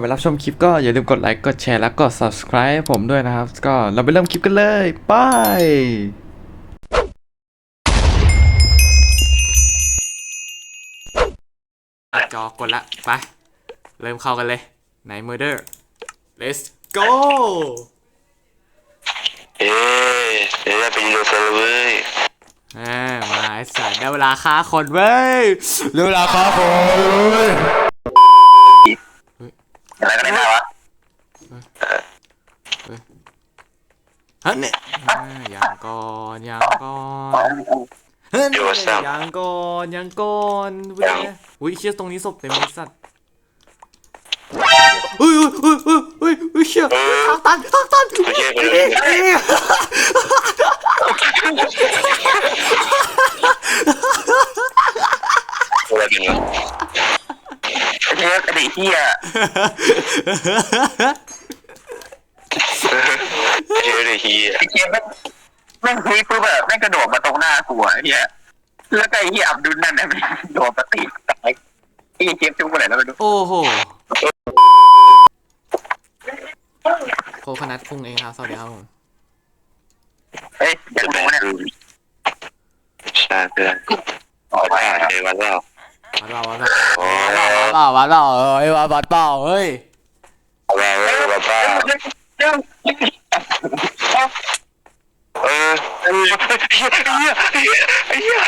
ไปรับชมคลิปก็อย่าลืมกดไลค์ กดแชร์ แล้วกด subscribe ให้ผมด้วยนะครับ ก็เราไปเริ่มคลิปกันเลยไปจอกดละ ไป เริ่มเข้ากันเลย ไหน murder let's go เอ๊ะเดี๋ยวจะไปยิงโดนเซอร์เว้ยแหมมาไอ้สัตว์ได้เวลาฆ่าคนเว้ยได้เวลาฆ่าคนเว้ย อะไรกันได้วะฮะเนี่ยอ่ายังก่อนยังก่อนเฮ้ยเนี่ยยังก่อนยังก่อนเว้ยอุ้ยเชี่ยตรงนี้ศพเต็มเลยสัตว์เฮ้ยเฮ้ยเฮ้ยเฮ้ยเฮ้ยเชี่ยทางตันทางตันโอเคไปเลยเอ้ยอะไรกันวะ เฮียกระดิ่งเฮียเฮียเลยเฮียไอ้เกมแม่งแม่งพลิกปุ๊บแบบแม่งกระโดดมาตรงหน้ากูอะไอ้เฮียแล้วก็ไอ้เฮียอับดุลนั่นน่ะมันโดดมาตีตายไอ้เกมจุกไปไหนแล้วไม่รู้โอ้โหโคคนัทคุงเองครับ สวัสดีครับผม เฮ้ยอย่าดูเนี่ยใช่เพื่อนอ๋อได้เจอวันแล้ว วัดเปล่าวัดเปล่าวัดเปล่าวัดเปล่าเอ้ยวัดวัดเปล่าเฮ้ยอะไรเว้ยบ้าบ้าเรื่องเออเฮียเฮียเฮียเฮีย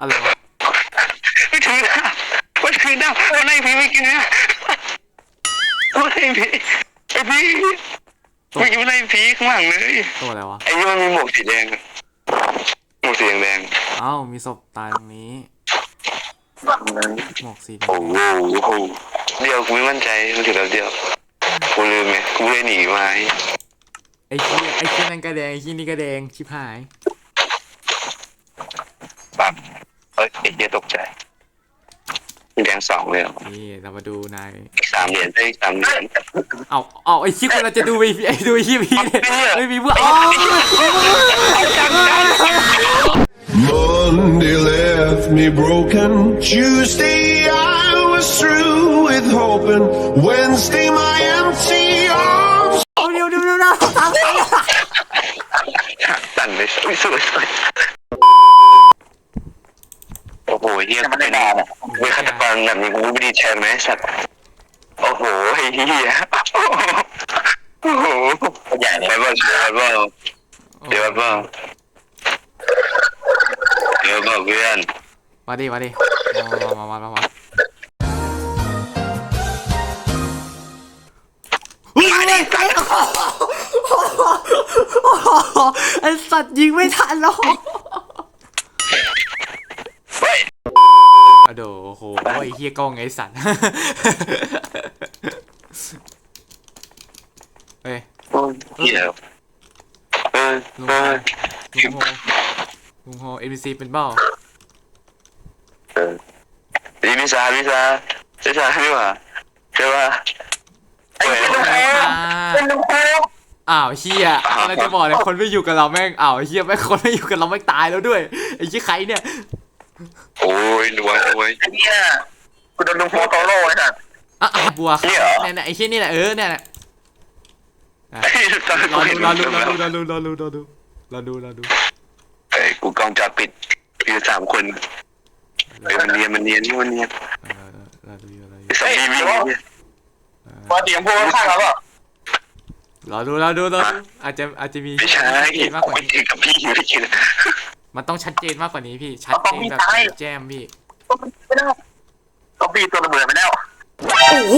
อะไรวะไม่ถึงนะไม่ถึงนะวันไหนพี่ไม่กินนะวันไหนพี่ไอพี่ไม่กินวันไหนพี่ข้างหลังเลยตัวอะไรวะไอ้นี่มันมีหมวกสีแดงหมวกสีแดงเอ้ามีศพตายตรงนี้ หมวกสีแดๆโอ้งโหเดียวกูไม่มั่นใจมันถึงแล้วเดียวกูลืมไงกูเลยหนีมาไอ้ขี้ยไอ้ขี้ยนั่นก็แดงไอ้ขี้นี่ก็แดงชิบหายปั๊บเฮ้ยไอ้เหี้ยตกใจมีแดงสองเลยเหรอนี่เรามาดูนายอีกสามเหรียญได้อีกสามเหรียญเอาเอาไอ้ขี้คนเราจะดูวีไอ้ดูขี้พีเนี่ยไม่มีเพื่อนอ๋อ me broken. Tuesday I was through with hoping. Wednesday my empty arms. เอาเร็วเร็วเร็วเร็วตามไปตันเลยสวยสวยสวยโอ้โหเฮียเป็นเป็นฆาตกรแบบนี้กูไม่ดีแชร์ไหมสัตว์โอ้โหไอ้เฮียโอ้โหใหญ่เลยบ้างเดี๋ยวบ้างเดี๋ยวบ้างเดี๋ ยวบ้างเพื่อนมาดิมาดิมามามามามาไอ้สัตว์ยิงไม่ทันหรอกเฮ้ยอะโดโอ้โหไอ้เฮียกล้องไอ้สัตว์เฮ้ยเฮียเออลุงเอโฮอลุงโฮลุงโฮเอ็มซีเป็นเบ้า เออนี่พิซซ่าพิซซ่าพิซซ่าดีกว่าใช่ป่ะเฮ้ยเป็นลูกโป่งอ้าวเฮียเราจะบอกเลยคนไม่อยู่กับเราแม่งอ้าวเฮียแม่งคนไม่อยู่กับเราแม่งตายแล้วด้วยไอ้เหียใครเนี่ย โอ้ยรวยรวยไอ้เฮียกูโดนลูกโป่งโตโร่ไอ้สัสอะอะบัวเนี่ยเหรอเนี่ยเนี่ยไอ้เฮียนี่แหละเออเนี่ยแหละตอนรอกูดูเห็นรอมันดูจบรอแล้วดูรอดูรอดูรอดูรอดูรอดูเฮ้ยกูกล้องจะปิดอยู่สามคน เฮ้ยมันเนียนมันเนียนนี่มันเนียนเออรอดูอยู่รอดูไอ้สามีวิ่งเนี่ยมาเตรียมพวกข้างเราก็รอดูรอดูรอดูอาจจะอาจจะมีไม่ใช่มากกว่าไม่นี้กับพี่ไม่กินมันต้องชัดเจนมากกว่านี้พี่ ชัดเจนแบบแจ้มพี่ ไม่ได้ก็บีตัวระเบิดไปแล้วโอ้โห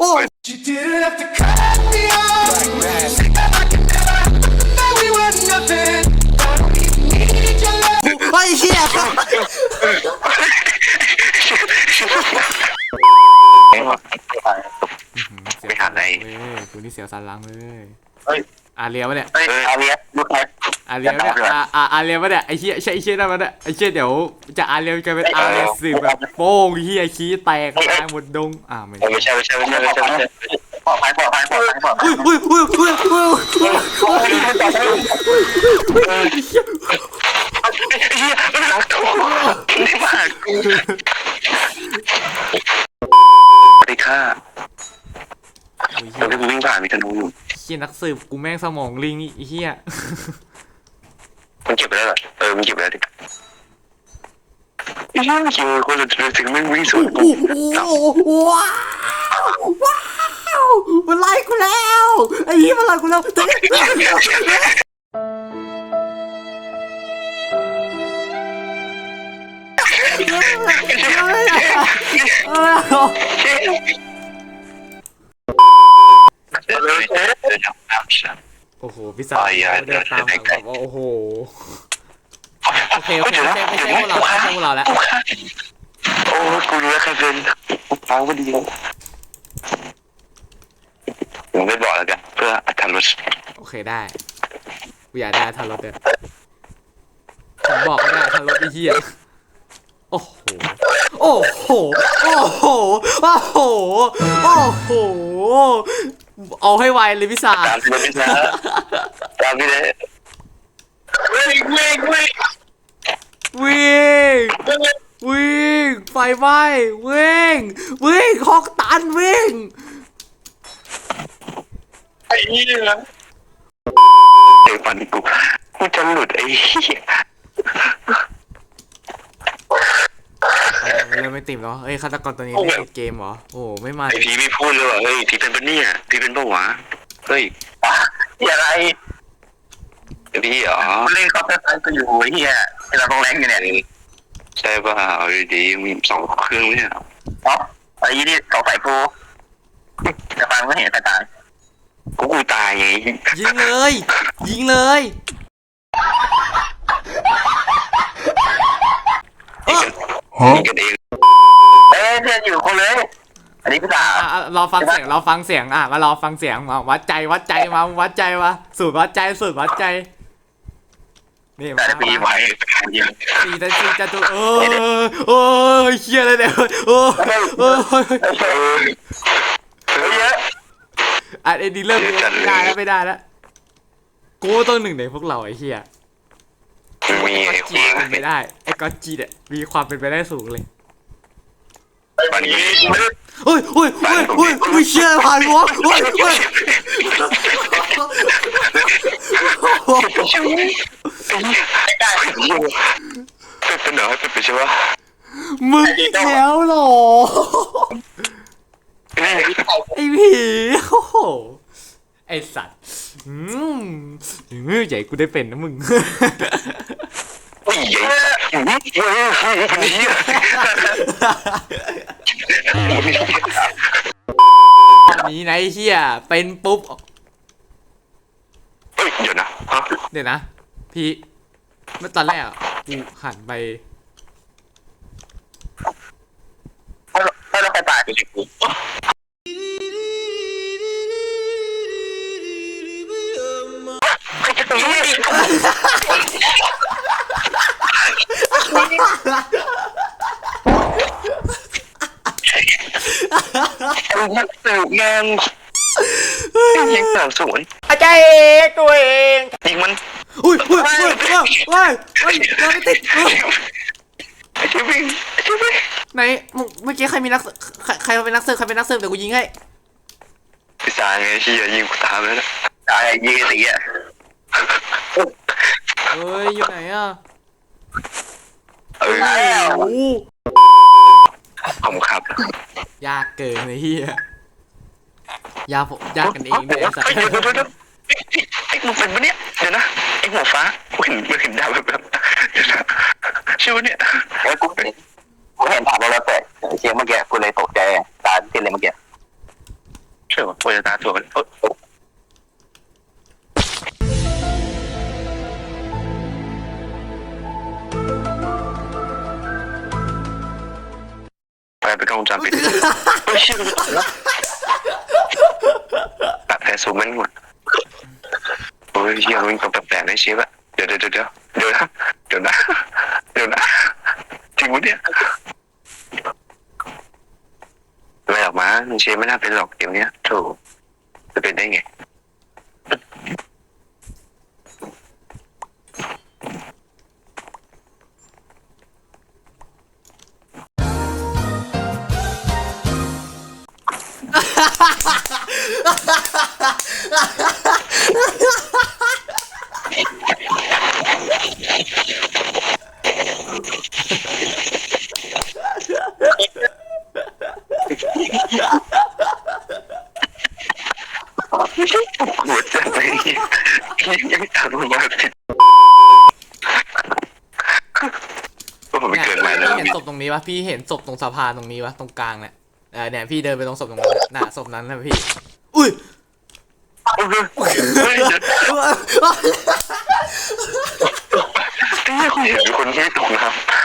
โอ้ You didn't have to cut me off. I นี่เสียวสันหลังเลยเฮ้ย อาเลียวะเนี่ยเฮ้ยอาเลียลูกแคท อาเลียวเนี่ยอาอาอาเลียวะเนี่ยไอ้เหี้ยใช่ไอ้เหี้ยนั่นมันเนี่ยไอ้เหี้ยเดี๋ยวจะอาเลียวกลายเป็นอาเลียวสื่อแบบโป้งเหี้ยขี้แตกตายหมดดงอ่าไม่ไม่ใช่ไม่ใช่ไม่ใช่ไม่ใช่ไม่ใช่ปลอดภัยปลอดภัยปลอดภัยปลอดภัยอุ้ยอุ้ยอุ้ยอุ้ยอุ้ยอุ้ยเฮียมันหลังกูนี่มากกูสวัสดีค่ะเฮี ตอยนที่กูวิ่งผ่านมีธนูอยู่เฮียนักสืบกูแม่งสมองลิงไอ้เฮียมันเก็บไปแล้วเหรอเออมันเก็บไปแล้วดิไอ้เหี้ยเจอคนละถึงไม่วิ่งสวนกูโอ้โหว้าวว้าวมันไล่กูแล้วไอ้เฮียมันไล่กูแล้วเดินทางน้ำฉัน โอ้โหพี่สาวเดินตามแบบว่าโอ้โหโอเคโอเคไม่ใช่ไม่ใช่พวกเราไม่ใช่พวกเราแล้วโอ้กูรู้แล้วใครเป็นฟังก็ดีผมไม่บอกแล้วกัน เพื่ออัตลดโอเคได้กูอยากได้ทันรถเด้อผมบอกก็ได้ทันรถไอ้เหี้ยโอ้โห โอ้โห โอ้โห โอ้โห โอ้โห เอาให้ไวเลยพี่สาวตามที่มันไม่ช้าตามที่เลยวิ่งวิ่งวิ่งวิ่งวิ่งไฟไหม้วิ่งวิ่งคอกตันวิ่งไอ้เหี้ยเดี๋ยวปันกูกูจะหลุดไอ้เหี้ย เออมันเริ่ม ไม่ติ่มแล้วเอ้ยฆาตกรตัวนี้ไม่ติดเกมเหรอโอ้โหไม่มาไอ้พีไม่พูดเลยว่ะเฮ้ยพีเป็นปะเนี่ยพีเป็นปะวะเฮ้ยอย่าไรไอ้พี่เหรอกูเล่นเขาเป็นก็อยู่ไอ้เหี้ยเราต้องแรงอยู่เนี่ยใช่ป่ะเอาดีๆมีสองเครื่องเนี่ยอ๋อไอ้ยี่นี่สงสัยกูจะฟังก็เห็นสายตากูกูตายไงยิงเลย ยิงเลยมีกัน เองเอ้ยเพื่อนอยู่คนเลย อันนี้พี่ตาอะอะเราฟังเสียงเราฟังเสียงอะมารอฟังเสียงมาวัดใจวัดใจมาวัดใจมาสูตรวัดใจสูตรวัดใจนี่มาแต่ปีไหวมาเยอะสี่จะสี่จะตัวเออโอ้ยเฮียเลยเนี่ยโอ้โอ้ยเฮ้ยเยอะอะเอ็นดีเริ่มไม่ได้แล้วไม่ได้แล้วกูต้องหนึ่งในพวกเราไอ้เฮียมีไอ้ไอ้ก็จีควาเป็นไปได้ไอ้ก็จีเนี่ยมีความเป็นไปได้สูงเลย ปันนี้เฮ้ยเฮ้ยเฮ้ยเฮ้ยเฮ้ยเชี่ยผ่านวะเฮ้ยเฮ้ยได้เป็นเป็นเหรอเป็นเป็นใช่ปะมึงอีกแล้วเหรอไอ้ผีโอ้โหไอ้สัตว์อืมอืมใหญ่กูได้เป็นนะมึง โอ้ยใหญ่เฮ้ยเฮ้ยเฮ้ยคนนี้นี้นะไอ้เฮียเป็นปุ๊บเฮ้ยเดี๋ยวนะฮะเดี๋ยวนะ พี่เมื่อตอนแรกอะกูหันไปถ้าเราใครตายไม่ใช่กูนั กสืบงานยิงสาวสวยอาจารย์เอกตัวเองยิงมันอุ้ยอุ้ยอุ้ยอุ้ยอุ้ยอุ้ยเราไม่ติดเฮ้ยไอ้เชี่ยวิ่งไอ้เชี่ยวิ่งไหนมึงเมื่อกี้ใครมีนักสืบใครใครเป็นนักสืบใครเป็นนักสืบเดี๋ยวกูยิงให้ไอ้สายไงเชี่ยยิงกูตามแล้วนะตายยีสีอะเอ้ยอยู่ไหนอะเออโอ้โห ผมครับยากเกินไอ้เฮียยากผมยากกันเองด้วยไอ้สัตว์เดี๋ยวเดี๋ยวเดี๋ยวไอ้มึงเป็นปะเนี่ยเดี๋ยวนะไอ้หัวฟ้ากูเห็นกูเห็นดาวแบบแบบเดี๋ยวนะชื่อวะเนี่ยเอ้ยกูเห็นกูเห็นผ่านแล้วแต่เสียงเมื่อกี้กูเลยตกใจตาที่เลยเมื่อกี้ใช่ปะโอยตาตัวมันไปไปกล้อง งจรปิดเฮ้ยเชื่อแล้วตัดแผลสูงมันหมดโอ้ยเฮียมันก็แปลกๆในชีวิตเดี๋ยวเดี๋ยวเดี๋ยวเดี๋ยวนะเดี๋ยวนะเดี๋ยวนะจริงวะเนี่ยไม่ออกมาเชียไม่น่าเป็นหรอกเดี๋ยวนี้ถูกจะเป็นได้ไง นี้วะพี่เห็นศพตรงสะพานตรงนี้วะตรงกลางเนี่ยเออเนี่ยพี่เดินไปตรงศพตรงนั้นน่ะศพนั้นนะพี่ อุ้ยเฮ้ยเดี๋ยวไอ้เหี้ยกูเห็นมีคนไม่ตกน้ำ